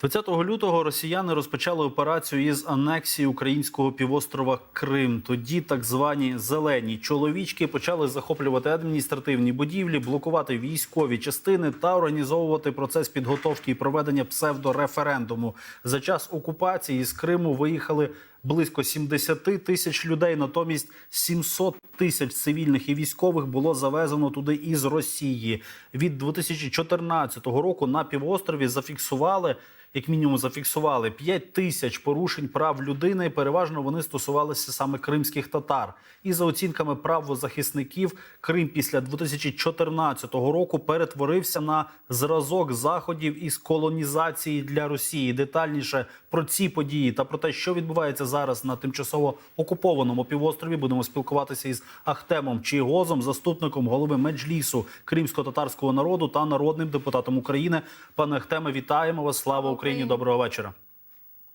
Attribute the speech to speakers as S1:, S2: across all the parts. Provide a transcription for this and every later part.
S1: 20 лютого росіяни розпочали операцію із анексії українського півострова Крим. Тоді так звані зелені чоловічки почали захоплювати адміністративні будівлі, блокувати військові частини та організовувати процес підготовки і проведення псевдореферендуму. За час окупації з Криму виїхали близько 70 тисяч людей. Натомість 700 тисяч цивільних і військових було завезено туди із Росії. Від 2014 року на півострові зафіксували. Як мінімум зафіксували 5 тисяч порушень прав людини. Переважно вони стосувалися саме кримських татар. І за оцінками правозахисників, Крим після 2014 року перетворився на зразок заходів із колонізації для Росії. Детальніше про ці події та про те, що відбувається зараз на тимчасово окупованому півострові, будемо спілкуватися із Ахтемом Чийгозом, заступником голови меджлісу кримсько-татарського народу та народним депутатом України. Пане Ахтеме, вітаємо вас! Слава Україні! Доброго вечора.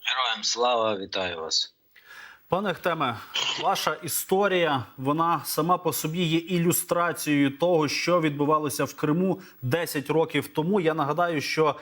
S2: Героям слава, вітаю вас.
S1: Пане Ахтеме, ваша історія вона сама по собі є ілюстрацією того, що відбувалося в Криму 10 років тому. Я нагадаю, що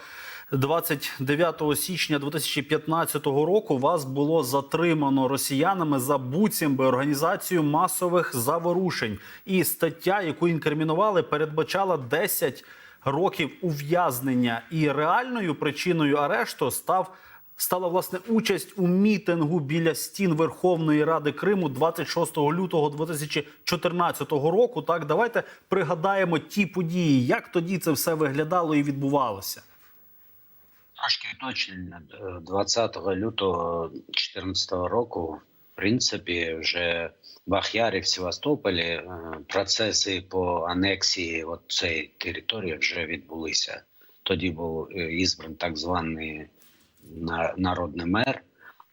S1: 29 січня 2015 року вас було затримано росіянами за буцімби організацію масових заворушень. І стаття, яку інкримінували, передбачала 10 років ув'язнення. І реальною причиною арешту став стала власне участь у мітингу біля стін Верховної Ради Криму 26 лютого 2014 року. Так, давайте пригадаємо ті події, як тоді це все виглядало і відбувалося.
S2: Трошки уточнення. 20 лютого 2014 року, в принципі, вже в Ахярі в Севастополі е, процеси по анексії цієї території вже відбулися. Тоді був е, ізбран так званий народний мер.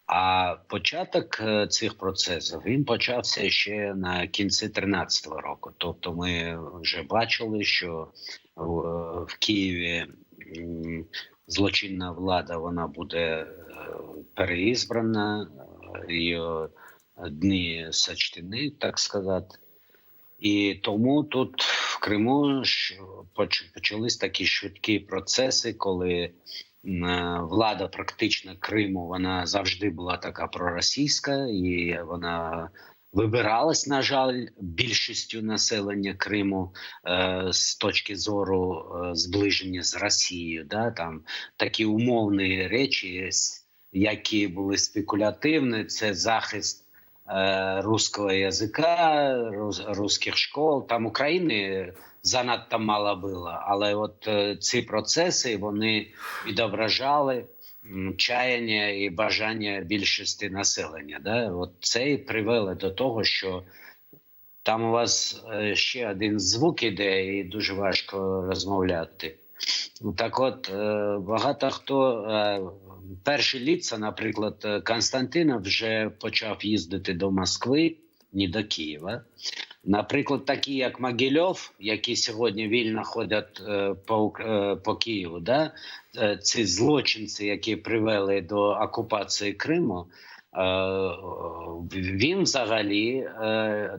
S2: А початок е, цих процесів він почався ще на кінці 13-го року. Тобто, ми вже бачили, що в Києві злочинна влада вона буде е, переізбрана, е, її дні сочтені, так сказати. І тому тут в Криму почались такі швидкі процеси, коли е, влада практично Криму вона завжди була така проросійська, і вона вибиралась, на жаль, більшістю населення Криму е, з точки зору е, зближення з Росією. Да? Там такі умовні речі, які були спекулятивні, це захист е, руського язика, рус- русських школ. Там України занадто мало було, але от е, ці процеси вони відображали чаяння і бажання більшості населення. Да? От це і привело до того, що там у вас е, ще один звук іде, і дуже важко розмовляти. Так от, е, багато хто е, перші ліца, наприклад, Константинов вже почав їздити до Москви, не до Києва. Наприклад, такі як Могильов, які сьогодні вільно ходять е, по, е, по Києву, да? е, ці злочинці, які привели до окупації Криму, він взагалі,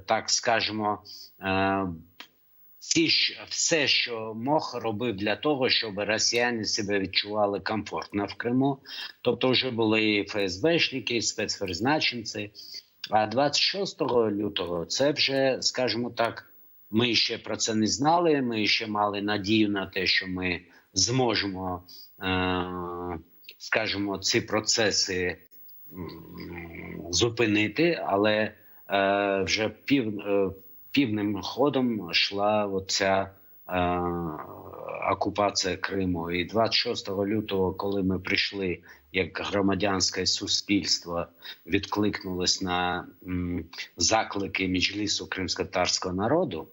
S2: так скажемо, все, що мог, робив для того, щоб росіяни себе відчували комфортно в Криму. Тобто, вже були і ФСБшники, і спецпризначенці. А 26 лютого це вже, скажімо так, ми ще про це не знали. Ми ще мали надію на те, що ми зможемо, е, скажімо, ці процеси зупинити, але е, вже пів, е, півним ходом йшла оця окупація Криму. І 26 лютого, коли ми прийшли як громадянське суспільство, відкликнулось на заклики Міжлісу кримськотарського народу,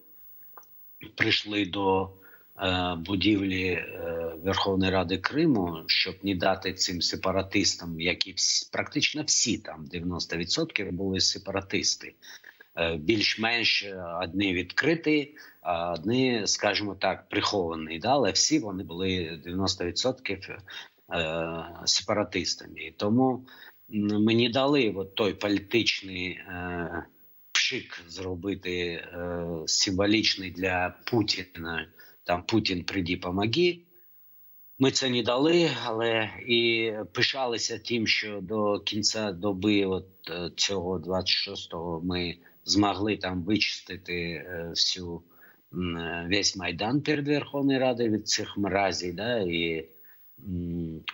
S2: прийшли до е, будівлі е, Верховної Ради Криму, щоб не дати цим сепаратистам, які практично всі там 90% були сепаратисти. Е, Більш-менш одні відкриті, а одні, скажімо так, приховані. Да? Але всі вони були 90% е, сепаратистами. І тому мені дали от той політичний е, пшик зробити е, символічний для Путіна. Там Путін приді помоги. Ми це не дали, але і пишалися тим, що до кінця доби, от е, цього 26-го, ми змогли там вичистити е, всю е, весь майдан перед Верховною Радою від цих мразів. Да, і,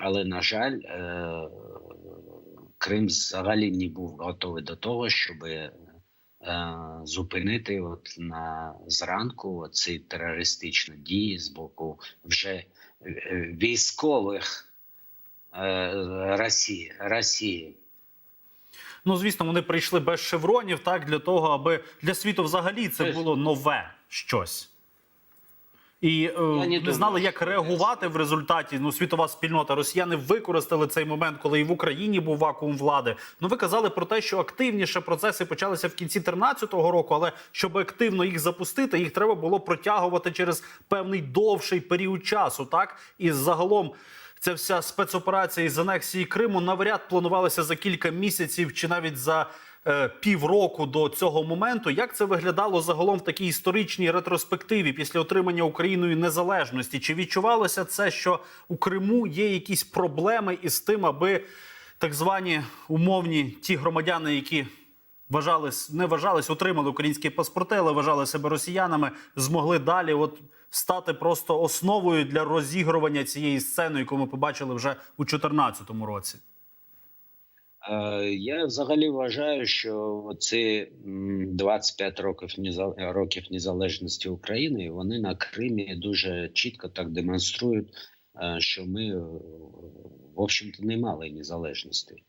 S2: але на жаль, е, Крим взагалі не був готовий до того, щоб е, зупинити от на зранку ці терористичні дії з боку вже е, військових Росії. Росії.
S1: Ну, звісно, вони прийшли без шевронів, так для того, аби для світу взагалі це було нове щось. І е,
S2: не
S1: не
S2: думаю,
S1: знали, як реагувати в результаті. Ну, світова спільнота. Росіяни використали цей момент, коли і в Україні був вакуум влади. Ну, ви казали про те, що активніше процеси почалися в кінці 13-го року, але щоб активно їх запустити, їх треба було протягувати через певний довший період часу. Так і загалом. Ця вся спецоперація із анексії Криму навряд планувалася за кілька місяців чи навіть за півроку до цього моменту. Як це виглядало загалом в такій історичній ретроспективі після отримання Україною незалежності? Чи відчувалося це, що у Криму є якісь проблеми із тим, аби так звані умовні ті громадяни, які вважались, не вважались, отримали українські паспорти, але вважали себе росіянами, змогли далі от стати просто основою для розігрування цієї сцени, яку ми побачили вже у 2014 році.
S2: Е, Я взагалі вважаю, що ці м, 25 років років незалежності України вони на Кримі дуже чітко так демонструють, е, що ми, е, в общем-то, не мали незалежності.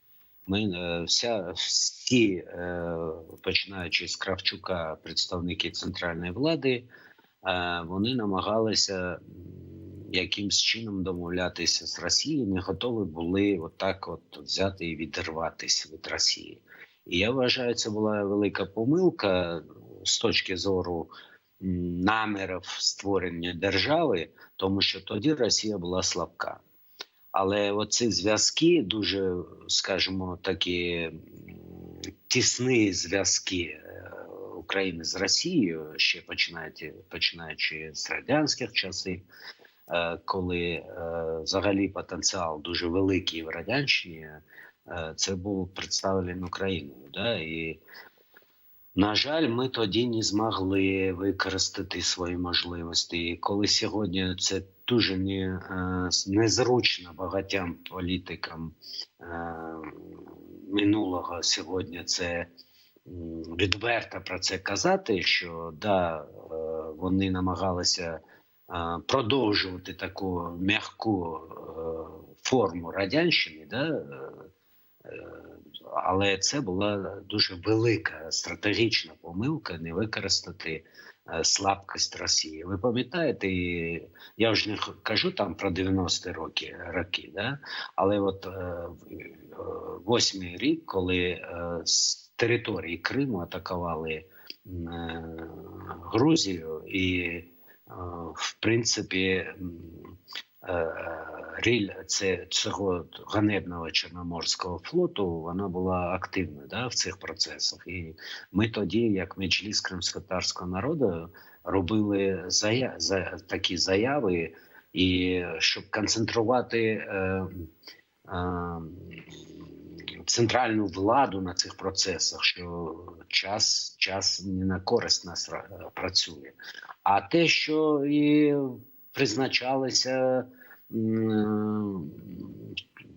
S2: Ми е, вся всі, починаючи з Кравчука, представники центральної влади, вони намагалися якимсь чином домовлятися з Росією, не готові були отак от взяти і відірватися від Росії. І я вважаю, це була велика помилка з точки зору намірів створення держави, тому що тоді Росія була слабка. Але оці зв'язки дуже, скажімо, такі тісні зв'язки е, України з Росією, ще починаючи, починаючи з радянських часів, коли е, взагалі потенціал дуже великий в радянщині, е, це був представлений Україною. Да? І, на жаль, ми тоді не змогли використати свої можливості. І коли сьогодні це дуже не, е, незручно багатьом політикам е, минулого сьогодні це відверто про це казати, що да, е, вони намагалися е, продовжувати таку м'яку е, форму радянщини, да, е, е, але це була дуже велика стратегічна помилка не використати е, слабкість Росії. Ви пам'ятаєте, я вже не кажу там про 90-ті роки, роки да? але от е, е, восьмий рік, коли е, з території Криму атакували е, Грузію, і е, в принципі. е, Ріль цього ганебного Чорноморського флоту вона була активною да, в цих процесах. І ми тоді, як меджліс кримськотарського народу, робили зая... за... такі заяви, і щоб концентрувати е, е, центральну владу на цих процесах, що час, час не на користь нас працює. А те, що і призначалися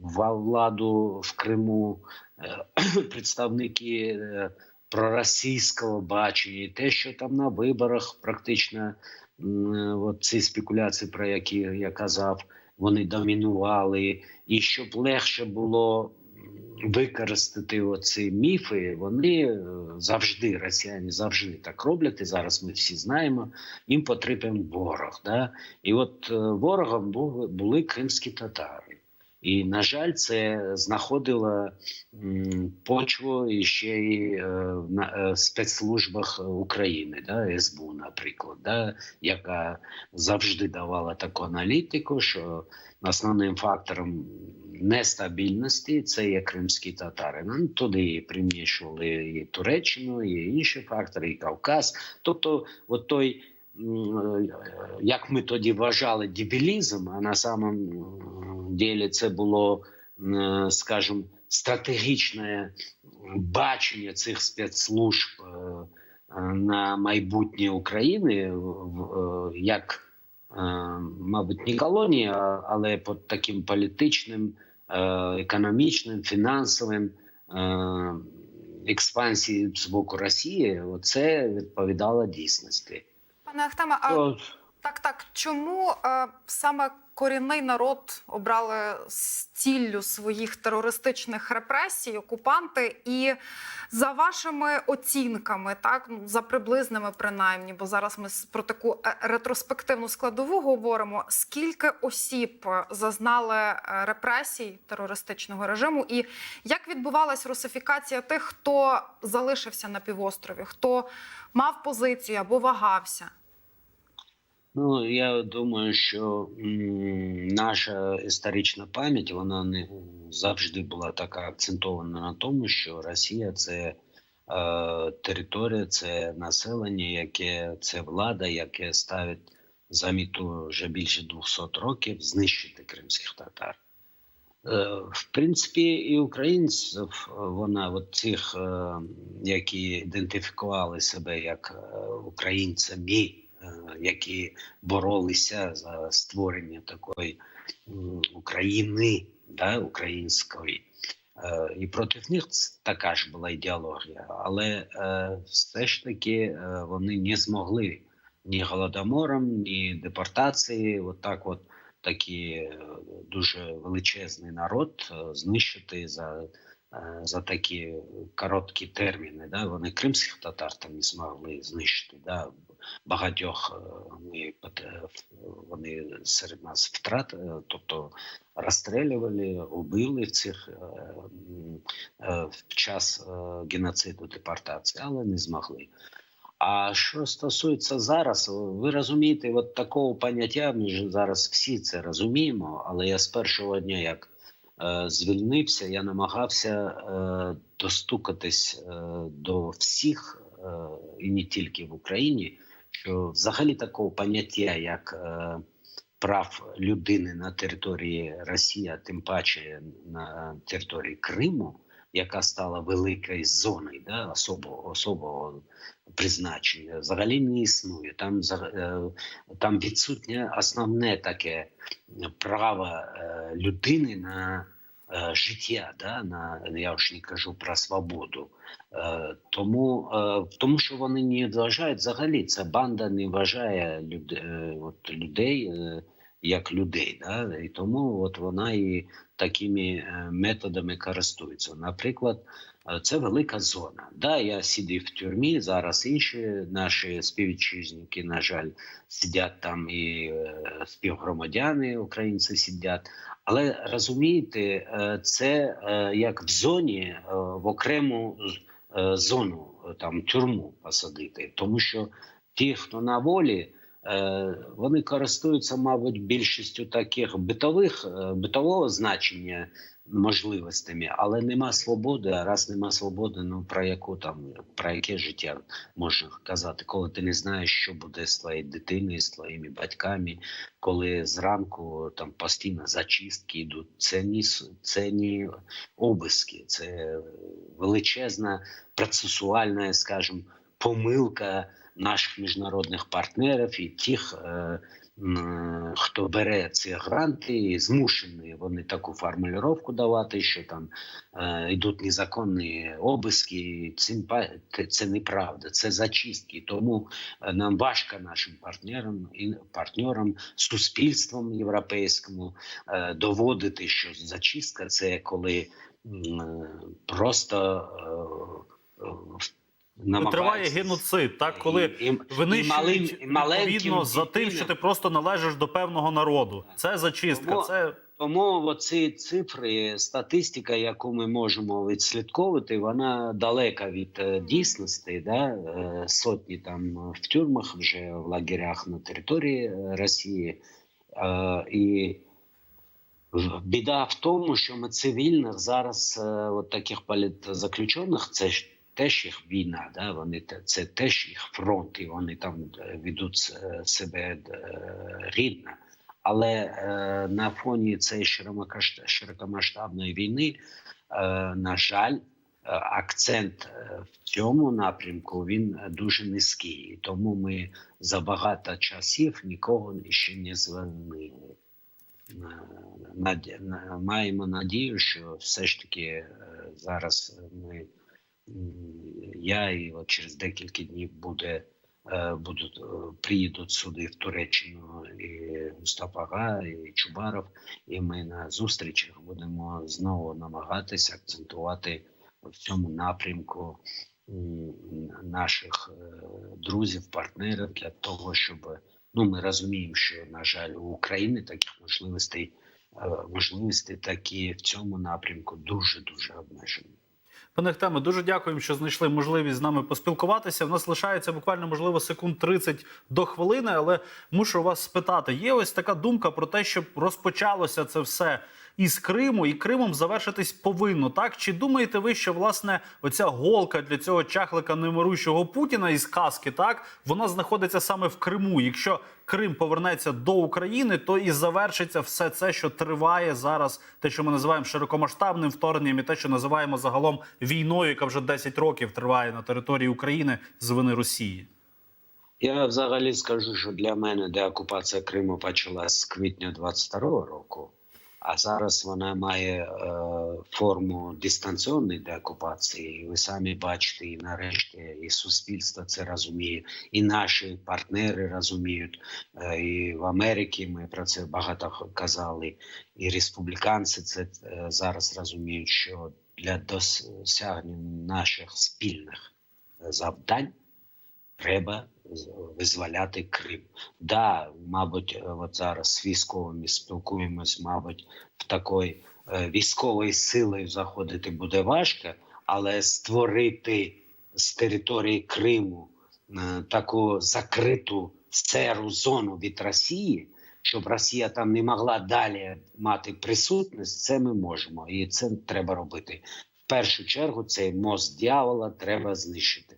S2: во владу в Криму е, представники е, проросійського бачення, і те, що там на виборах практично е, от ці спекуляції, про які я казав, вони домінували, і щоб легше було використати оці міфи, вони е, завжди росіяни завжди так роблять. І зараз ми всі знаємо. Їм потрібен ворог. Да? І от е, ворогом були, були кримські татари. І, на жаль, це знаходило почву і ще й е, на спецслужбах України, да, СБУ, наприклад, да, яка завжди давала таку аналітику, що основним фактором нестабільності це є кримські татари. Ну, туди примішували і Туреччину, і інші фактори, і Кавказ. Тобто, от той е, як ми тоді вважали, дебілізм, а на самом ділі це було, м, скажімо, стратегічне бачення цих спецслужб е, е, на майбутнє України, е, як, е, мабуть, не колонії, але під таким політичним, е, економічним, фінансовим е, експансії з боку Росії, це відповідало дійсності.
S3: Пане Ахтама. а так, так. Чому е, саме корінний народ обрали ціллю своїх терористичних репресій, окупанти? І за вашими оцінками, так ну за приблизними принаймні, бо зараз ми про таку е, ретроспективну складову говоримо. Скільки осіб е, зазнали е, репресій терористичного режиму, і як відбувалась русифікація тих, хто залишився на півострові, хто мав позицію або вагався?
S2: Ну, я думаю, що наша історична пам'ять вона не завжди була така акцентована на тому, що Росія це е, територія, це населення, яке це влада, яке ставить за мету вже більше 200 років знищити кримських татар. Е, В принципі, і українців вона от цих, е, які ідентифікували себе як українцями, які боролися за створення такої України, да, української. Е, І проти них така ж була ідеологія, але е, все ж таки е, вони не змогли ні голодомором, ні депортації, от от такий е, дуже величезний народ е, знищити за, е, за такі короткі терміни. Да? Вони кримських татар там не змогли знищити. Да? Багатьох е, ми, е, вони серед нас втратили, тобто розстрілювали, убили в цих е, е, в час е, геноциду депортації, але не змогли. А що стосується зараз, ви розумієте, от такого поняття ми ж зараз всі це розуміємо, але я з першого дня, як е, звільнився, я намагався е, достукатись е, до всіх, е, і не тільки в Україні, що взагалі такого поняття, як е, прав людини на території Росії, тим паче на території Криму, яка стала великою зоною да, особого, особого призначення, взагалі не існує. Там, е, там відсутнє основне таке право е, людини на життя, да, на, я ж не кажу про свободу. Е, тому, е, тому що вони не вважають взагалі, ця банда не вважає люд, е, от, людей е, як людей. Да? І тому от вона і такими е, методами користується. Наприклад, це велика зона. Да, я сидів в тюрмі, зараз інші наші співвітчизники, на жаль, сидять там і е, співгромадяни українці сидять. Але розумієте, е, це е, як в зоні в окрему зону там тюрму посадити, тому що ті, хто на волі, вони користуються, мабуть, більшістю таких битових битового значення можливостями, але нема свободи. А раз нема свободи, ну про яку там про яке життя можна казати, коли ти не знаєш, що буде з твоєю дитиною, з твоїми батьками, коли зранку там постійно зачистки йдуть. Це с- це не обиски, це величезна процесуальна, скажімо, помилка наших міжнародних партнерів і тих, е, хто бере ці гранти, змушені вони таку формулювання давати, що там е, йдуть незаконні обиски. те- це неправда, це зачистки. Тому е, нам важко нашим партнерам і партнерам, суспільством європейському е, доводити, що зачистка це коли просто е, намагаються-
S1: Триває геноцид, так коли
S2: і, і, і
S1: винищують відповідно за тим, що ти просто належиш до певного народу. Це зачистка,
S2: Тому-
S1: це
S2: Тому оці цифри, статистика, яку ми можемо відслідковувати, вона далека від е, дійсності. Да? Е, Сотні там в тюрмах, вже в лагерях на території е, Росії. І біда в тому, що ми цивільних зараз, от таких політзаключених, це теж їх війна, да? вони це теж їх фронт, і вони там е, ведуть е, себе е, рідно. Але е, на фоні цієї широкомасштабної війни, е, на жаль, акцент в цьому напрямку він дуже низький. Тому ми за багато часів нікого ще не звільнили. Маємо надію, що все ж таки зараз ми, я і от через декілька днів буде е, будуть е, приїдуть сюди в Туреччину і Мустафага, і Чубаров, і ми на зустрічах будемо знову намагатися акцентувати в цьому напрямку наших е, друзів, партнерів для того, щоб ну ми розуміємо, що на жаль у України таких можливостей можливості такі в цьому напрямку дуже дуже обмежені.
S1: Пане Хтеме, дуже дякуємо, що знайшли можливість з нами поспілкуватися. В нас лишається буквально можливо секунд 30 до хвилини, але мушу вас спитати: є ось така думка про те, щоб розпочалося це все із Криму, і Кримом завершитись повинно. Так чи думаєте ви, що власне оця голка для цього чахлика немирущого Путіна із казки, так вона знаходиться саме в Криму? Якщо Крим повернеться до України, то і завершиться все це, що триває зараз, те, що ми називаємо широкомасштабним вторгненням, і те, що називаємо загалом війною, яка вже 10 років триває на території України з вини Росії.
S2: Я взагалі скажу, що для мене деокупація Криму почалась з квітня 22-го року, а зараз вона має е, форму дистанційної деокупації. Ви самі бачите, і нарешті і суспільство це розуміє, і наші партнери розуміють. Е, і в Америці ми про це багато казали, і республіканці це е, зараз розуміють, що для досягнення наших спільних е, завдань треба визволяти Крим. Да, мабуть, е, от зараз з військовими спілкуємось, мабуть, в такої е, військової сили заходити буде важко, але створити з території Криму е, таку закриту серу зону від Росії, щоб Росія там не могла далі мати присутність, це ми можемо, і це треба робити. В першу чергу цей мост дьявола треба знищити.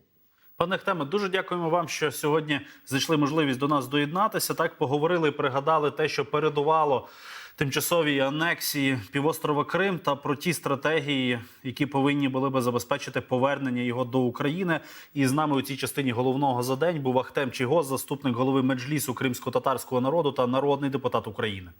S1: Пане Хтеме, дуже дякуємо вам, що сьогодні знайшли можливість до нас доєднатися. Так поговорили, пригадали те, що передувало тимчасовій анексії півострова Крим та про ті стратегії, які повинні були би забезпечити повернення його до України. І з нами у цій частині головного за день був Ахтем Чігоз, заступник голови меджлісу кримсько-татарського народу та народний депутат України.